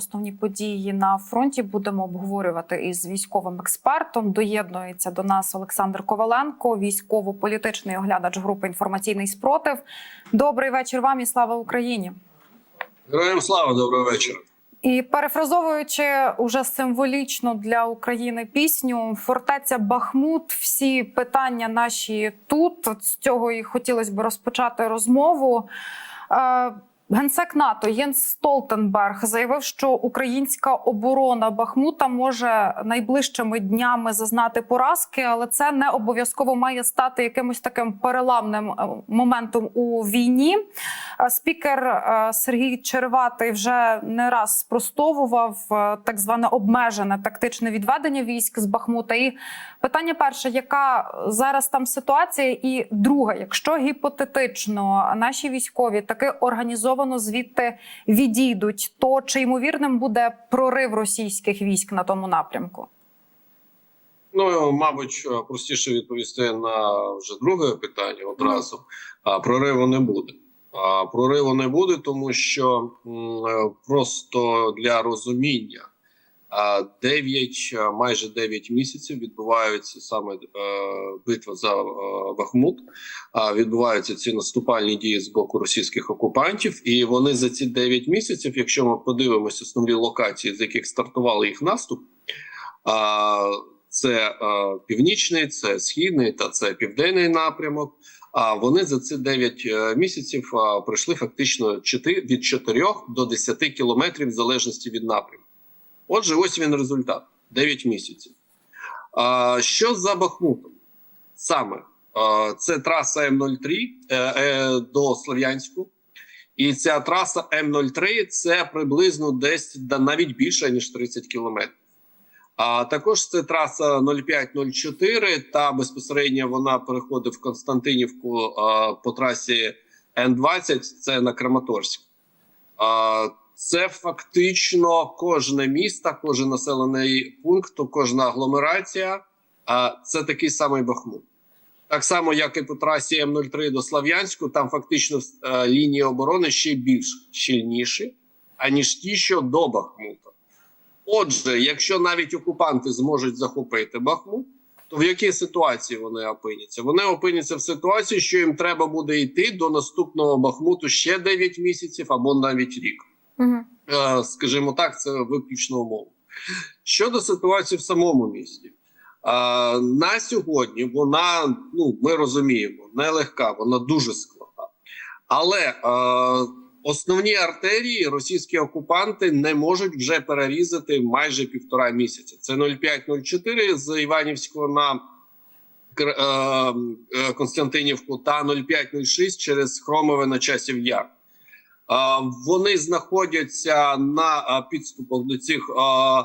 основні події на фронті будемо обговорювати із військовим експертом. Доєднується до нас Олександр Коваленко, військово-політичний оглядач групи інформаційний спротив. Добрий вечір вам і слава Україні. Героям слава, доброго вечора. І перефразовуючи уже символічно для України пісню Фортеця Бахмут. Всі питання наші тут з цього і хотілося б розпочати розмову. Генсек НАТО Єнс Столтенберг заявив, що українська оборона Бахмута може найближчими днями зазнати поразки, але це не обов'язково має стати якимось таким переламним е, моментом у війні. Е, Спікер е, Сергій Череватий вже не раз спростовував так зване обмежене тактичне відведення військ з Бахмута. І питання перше, яка зараз там ситуація? І друге, якщо гіпотетично наші військові таки організовано звідти відійдуть, то чи ймовірним буде прорив російських військ на тому напрямку? Ну, мабуть, простіше відповісти на вже друге питання одразу. А прориву не буде. А прориву не буде, тому що е, просто для розуміння 9, а, майже 9 місяців відбуваються саме е, битва за е, Бахмут. Відбуваються ці наступальні дії з боку російських окупантів, і вони за ці 9 місяців, якщо ми подивимося основні локації, з яких стартували їх наступ. Це е, північний, це східний та це південний напрямок. А вони за ці 9 е, місяців е, пройшли фактично 4, від 4 до 10 кілометрів в залежності від напрямку. Отже, ось він результат: 9 місяців. А, що за Бахмутом? Саме е, це траса М03 е, е, до Слов'янську. І ця траса М03 це приблизно десь да, навіть більше ніж 30 кілометрів. А також це траса 0504, та безпосередньо вона переходить в Константинівку а, по трасі Н20, це на Краматорськ. А, це фактично кожне місто, кожен населений пункт, кожна агломерація. Це такий самий Бахмут. Так само, як і по трасі М03 до Слав'янську, там фактично е, лінії оборони ще більш щільніші, аніж ті, що до Бахмута. Отже, якщо навіть окупанти зможуть захопити Бахмут, то в якій ситуації вони опиняться? Вони опиняться в ситуації, що їм треба буде йти до наступного Бахмуту ще 9 місяців або навіть рік. Е, Скажімо так, це виключно умова. Щодо ситуації в самому місті, е, на сьогодні вона, ну ми розуміємо, нелегка, вона дуже складна. Але е, основні артерії російські окупанти не можуть вже перерізати майже півтора місяця. Це 0504 з Іванівського на Константинівку та 0506 через Хромове на часів Яр. А, Вони знаходяться на підступах до цих а,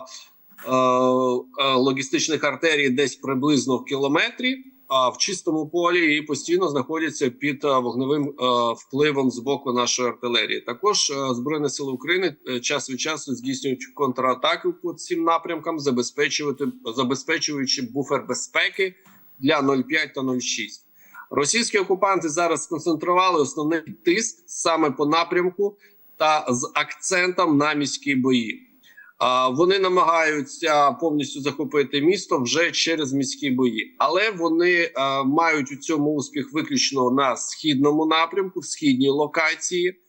логістичних артерій десь приблизно в кілометрі, а в чистому полі і постійно знаходяться під вогневим впливом з боку нашої артилерії. Також збройні сили України е, час від часу здійснюють контратаки по цим напрямкам, забезпечувати забезпечуючи буфер безпеки для 05 та 06. Російські окупанти зараз сконцентрували основний тиск саме по напрямку та з акцентом на міські бої. Вони намагаються повністю захопити місто вже через міські бої, але вони мають у цьому успіх виключно на східному напрямку, в східній локації,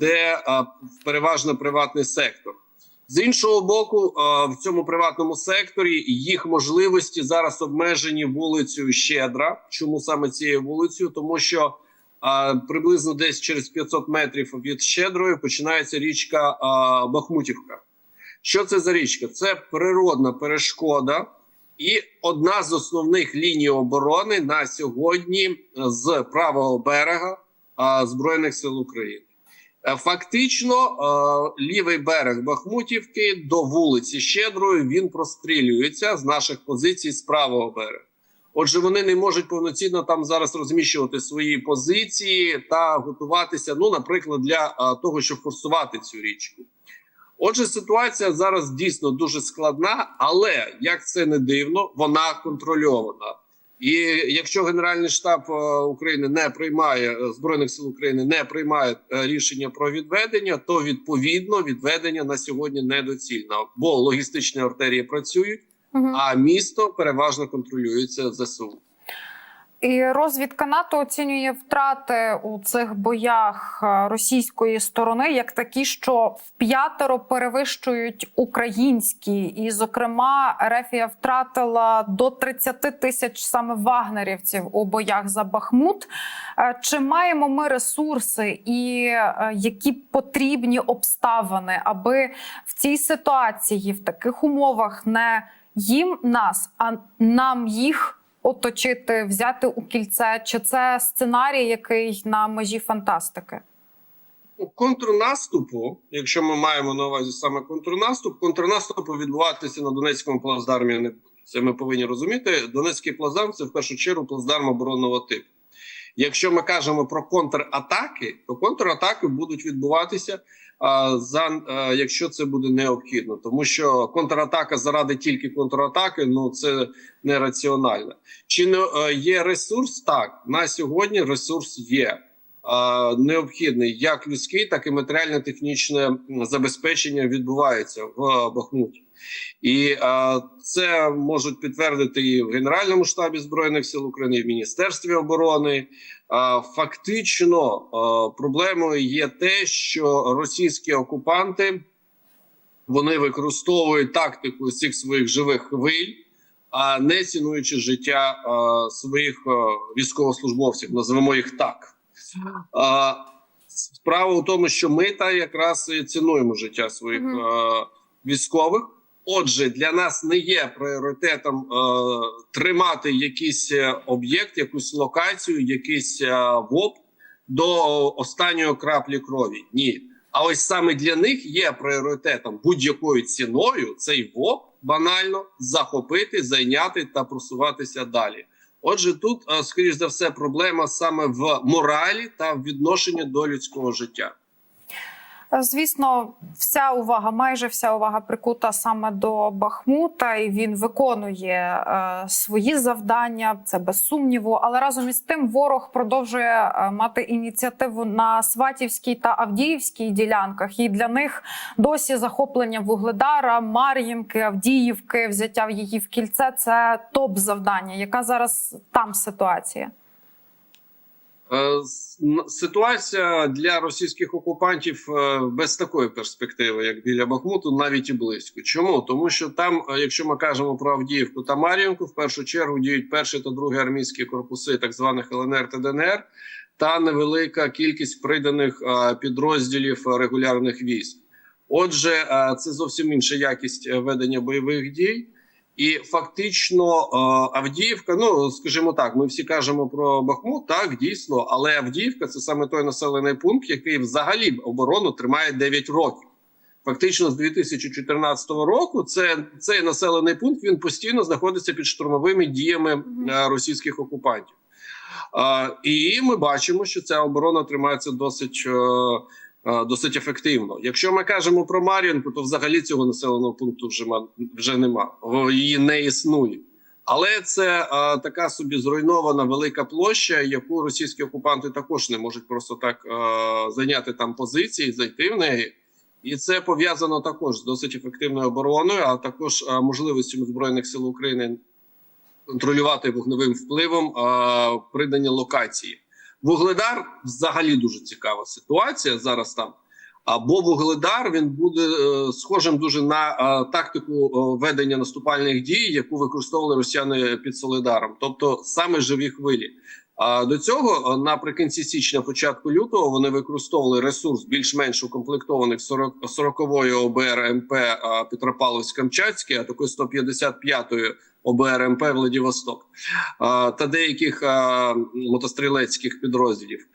де переважно приватний сектор. З іншого боку, в цьому приватному секторі їх можливості зараз обмежені вулицею Щедра. Чому саме цією вулицею? Тому що приблизно десь через 500 метрів від Щедрої починається річка Бахмутівка. Що це за річка? Це природна перешкода і одна з основних ліній оборони на сьогодні з правого берега Збройних сил України. Е, Фактично, е, лівий берег Бахмутівки до вулиці Щедрої він прострілюється з наших позицій з правого берега. Отже, вони не можуть повноцінно там зараз розміщувати свої позиції та готуватися, ну, наприклад, для е, того, щоб форсувати цю річку. Отже, ситуація зараз дійсно дуже складна, але як це не дивно, вона контрольована. І якщо Генеральний штаб е, України не приймає е, збройних сил України, не приймає е, рішення про відведення, то відповідно відведення на сьогодні недоцільно, бо логістичні артерії працюють, угу. а місто переважно контролюється ЗСУ. І розвідка НАТО оцінює втрати у цих боях е, російської сторони як такі, що вп'ятеро перевищують українські, і, зокрема, Рефія втратила до 30 тисяч саме вагнерівців у боях за Бахмут. Е, Чи маємо ми ресурси і е, які потрібні обставини, аби в цій ситуації, в таких умовах, не їм нас, а нам їх оточити, взяти у кільце? Чи це сценарій, який на межі фантастики? Контрнаступу, якщо ми маємо на увазі саме контрнаступ, контрнаступу відбуватися на Донецькому плацдармі не буде. Це ми повинні розуміти. Донецький плацдарм це в першу чергу плацдарм оборонного типу. Якщо ми кажемо про контратаки, то контратаки будуть відбуватися а, за а, якщо це буде необхідно, тому що контратака заради тільки контратаки, ну це нераціонально. Чи не е, є ресурс? Так на сьогодні ресурс є необхідний як людський, так і матеріально-технічне забезпечення відбувається в Бахмуті. І е, це можуть підтвердити і в Генеральному штабі збройних сил України, і в Міністерстві оборони. Е, фактично, е, проблемою є те, що російські окупанти вони використовують тактику цих своїх живих хвиль, а не цінуючи життя е, своїх е, військовослужбовців, називаємо їх так. Е, справа в тому, що ми та якраз цінуємо життя своїх Мгм. е, військових. Отже, для нас не є пріоритетом е, тримати якийсь е, об'єкт, якусь локацію, якийсь е, ВОП до останньої краплі крові. Ні. А ось саме для них є пріоритетом будь-якою ціною цей ВОП банально захопити, зайняти та просуватися далі. Отже, тут, е, скоріш за все, проблема саме в моралі та в відношенні до людського життя. Е, Звісно, вся увага, майже вся увага прикута саме до Бахмута, і він виконує е, свої завдання. Це без сумніву. Але разом із тим ворог продовжує е, мати ініціативу на Сватівській та Авдіївській ділянках. І для них досі захоплення Вугледара, Мар'їнки, Авдіївки, взяття в її в кільце це топ завдання. Яка зараз там ситуація? Е, Ситуація для російських окупантів е, без такої перспективи, як біля Бахмуту, навіть і близько. Чому? Тому що там, е, якщо ми кажемо про Авдіївку та Мар'їнку, в першу чергу діють перші та другі армійські корпуси, так званих ЛНР та ДНР, та невелика кількість приданих підрозділів регулярних військ. Отже, це зовсім інша якість ведення бойових дій. І фактично е, Авдіївка, ну скажімо так, ми всі кажемо про Бахмут, так дійсно, але Авдіївка це саме той населений пункт, який взагалі оборону тримає 9 років. Фактично, з 2014 року це цей населений пункт він постійно знаходиться під штурмовими діями е, російських окупантів. Е, і ми бачимо, що ця оборона тримається досить. Е, Досить ефективно. Якщо ми кажемо про Мар'їнку, то взагалі цього населеного пункту вже вже нема. Її не існує. Але це е, така собі зруйнована велика площа, яку російські окупанти також не можуть просто так е, зайняти там позиції, зайти в неї. І це пов'язано також з досить ефективною обороною, а також е, можливістю збройних сил України контролювати вогневим впливом е, придані локації. Вугледар взагалі дуже цікава ситуація зараз там. Або Вугледар він буде е, схожим дуже на е, тактику е, ведення наступальних дій, яку використовували росіяни під Солидаром, тобто саме живі хвилі. А до цього е, наприкінці січня, початку лютого, вони використовували ресурс більш-менш укомплектованих 40 40-ї ОБР МП е, Петропавловськ-Камчатський, а також 155-ї ОБР МП Владивосток е, та деяких мотострілецьких підрозділів.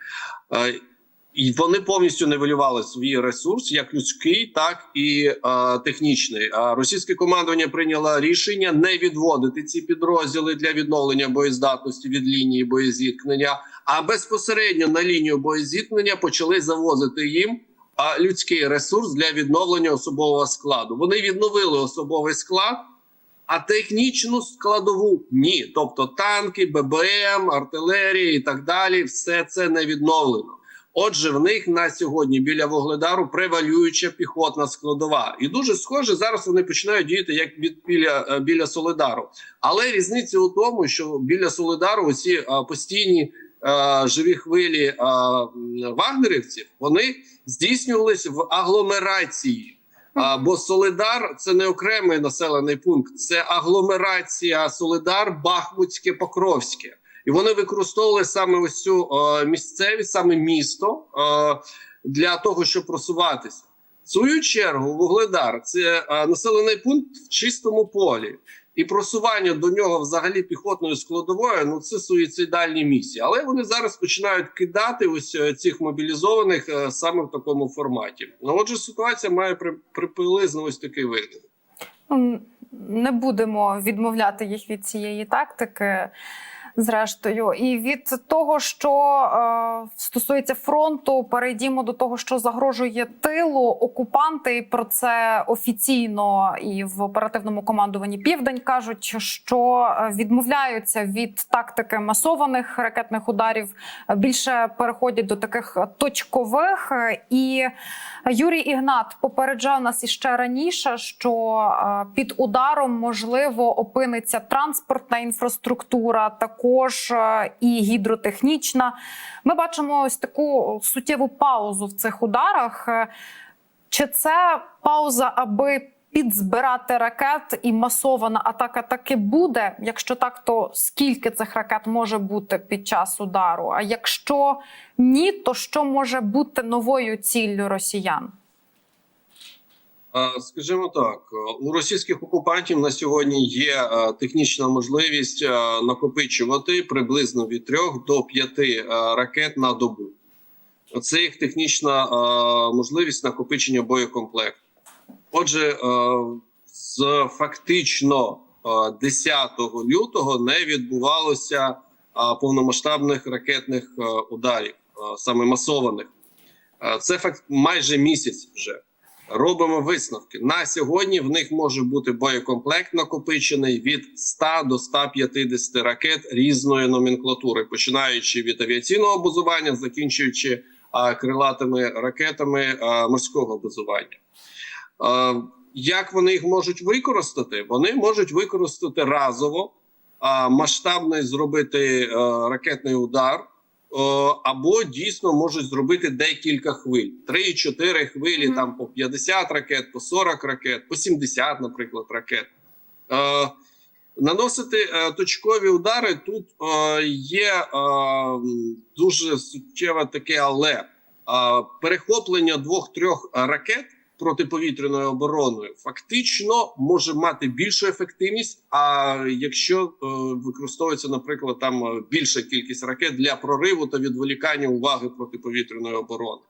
Е, і вони повністю нивелювали свій ресурс, як людський, так і е, технічний. А російське командування прийняло рішення не відводити ці підрозділи для відновлення боєздатності від лінії боєзіткнення, а безпосередньо на лінію боєзіткнення почали завозити їм а, людський ресурс для відновлення особового складу. Вони відновили особовий склад. А технічну складову ні. Тобто танки, ББМ, артилерія і так далі, все це не відновлено. Отже, в них на сьогодні біля Вугледару превалююча піхотна складова, і дуже схоже зараз вони починають діяти як від біля, е, біля Солидару. Але різниця у тому, що біля Солидару усі е, постійні е, живі хвилі е, вагнерівців вони здійснювались в агломерації. А, бо Солидар це не окремий населений пункт, це агломерація Солидар, Бахмутське, Покровське. І вони використовували саме ось цю е, місцевість, саме місто е, для того, щоб просуватися. В свою чергу, Вугледар це е, населений пункт в чистому полі, і просування до нього взагалі піхотною складовою ну це суїцидальні місії. Але вони зараз починають кидати ось е, цих мобілізованих е, саме в такому форматі. Ну отже, ситуація має при, приблизно ось такий вигляд. Ну, Не будемо відмовляти їх від цієї тактики. Зрештою, і від того, що е, стосується фронту, перейдімо до того, що загрожує тилу. Окупанти про це офіційно і в оперативному командуванні Південь кажуть, що е, відмовляються від тактики масованих ракетних ударів, більше переходять до таких точкових. І Юрій Ігнат попереджав нас іще раніше, що е, під ударом можливо опиниться транспортна інфраструктура, також е, і гідротехнічна. Ми бачимо ось таку суттєву паузу в цих ударах. Е, Чи це пауза, аби підзбирати ракет і масована атака таки буде? Якщо так, то скільки цих ракет може бути під час удару? А якщо ні, то що може бути новою ціллю росіян? Скажімо так, е, у російських окупантів на сьогодні є е, технічна можливість е, накопичувати приблизно від 3 до 5 е, ракет на добу. Це їх технічна можливість накопичення боєкомплекту. Отже, з фактично е, 10 лютого не відбувалося повномасштабних ракетних ударів, саме масованих. Це факт майже місяць вже. Робимо висновки. На сьогодні в них може бути боєкомплект накопичений від 100 до 150 ракет різної номенклатури, починаючи від авіаційного базування, закінчуючи а, крилатими ракетами а, морського базування. А, як вони їх можуть використати? Вони можуть використати разово, а, масштабний зробити а, ракетний удар. О, або дійсно можуть зробити декілька хвиль: 3-4 хвилі, Мгм. там по 50 ракет, по 40 ракет, по 70, наприклад, ракет. Е, наносити е, точкові удари тут е, є е, дуже суттєве таке, але е, перехоплення двох-трьох ракет протиповітряною обороною фактично може мати більшу ефективність. А якщо е, використовується, наприклад, там е, більша кількість ракет для прориву та відволікання уваги протиповітряної оборони.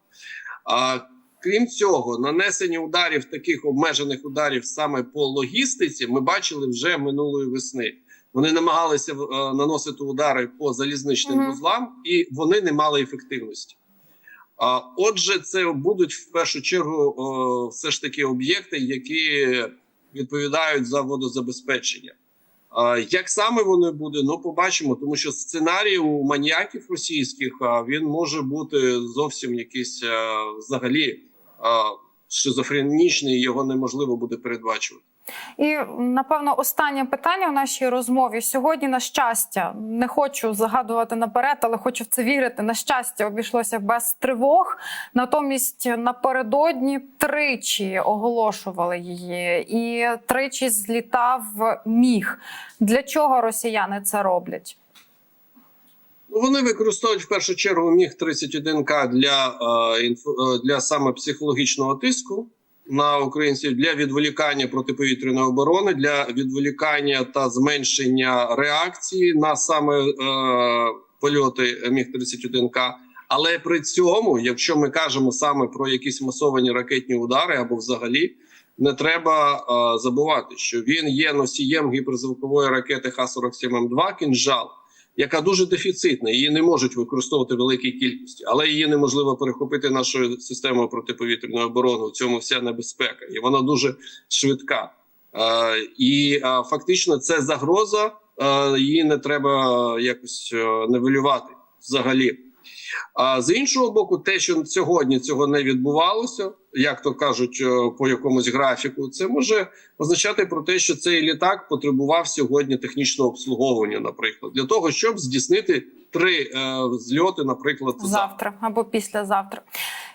А крім цього, нанесення ударів таких обмежених ударів саме по логістиці, ми бачили вже минулої весни. Вони намагалися е, наносити удари по залізничним вузлам, і вони не мали ефективності. А отже, це будуть в першу чергу все ж таки об'єкти, які відповідають за водозабезпечення. Як саме вони буде, ну побачимо, тому що сценарій у маніяків російських він може бути зовсім якийсь взагалі шизофренічний, його неможливо буде передбачувати. І напевно останнє питання в нашій розмові сьогодні. На щастя, не хочу загадувати наперед, але хочу в це вірити. На щастя, обійшлося без тривог. Натомість напередодні тричі оголошували її, і тричі злітав міг. Для чого росіяни це роблять? Вони використовують в першу чергу міг 31 к для, е, е, для саме психологічного тиску на українців для відволікання протиповітряної оборони, для відволікання та зменшення реакції на саме е, польоти міг 31 к Але при цьому, якщо ми кажемо саме про якісь масовані ракетні удари або взагалі. Не треба е, забувати, що він є носієм гіперзвукової ракети Х-47М2 «Кінжал», яка дуже дефіцитна, її не можуть використовувати великій кількості, але її неможливо перехопити нашою системою протиповітряної оборони. У цьому вся небезпека, і вона дуже швидка. і е, фактично це загроза. е, Її не треба якось е, нивелювати взагалі. А з іншого боку, те, що сьогодні цього не відбувалося, як то кажуть, е, по якомусь графіку, це може означати про те, що цей літак потребував сьогодні технічного обслуговування, наприклад, для того, щоб здійснити три е, зльоти, наприклад, завтра. завтра або післязавтра.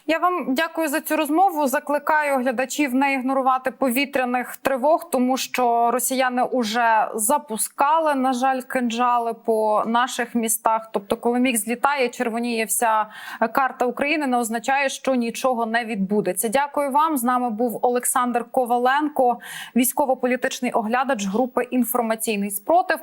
Я вам дякую за цю розмову. Закликаю глядачів не ігнорувати повітряних тривог, тому що росіяни вже запускали, на жаль, кинджали по наших містах. Тобто, коли міг злітає, червоніє вся карта України, не означає, що нічого не відбудеться. Дякую вам. З нами був Олександр Коваленко, військово-політичний оглядач групи інформаційний спротив.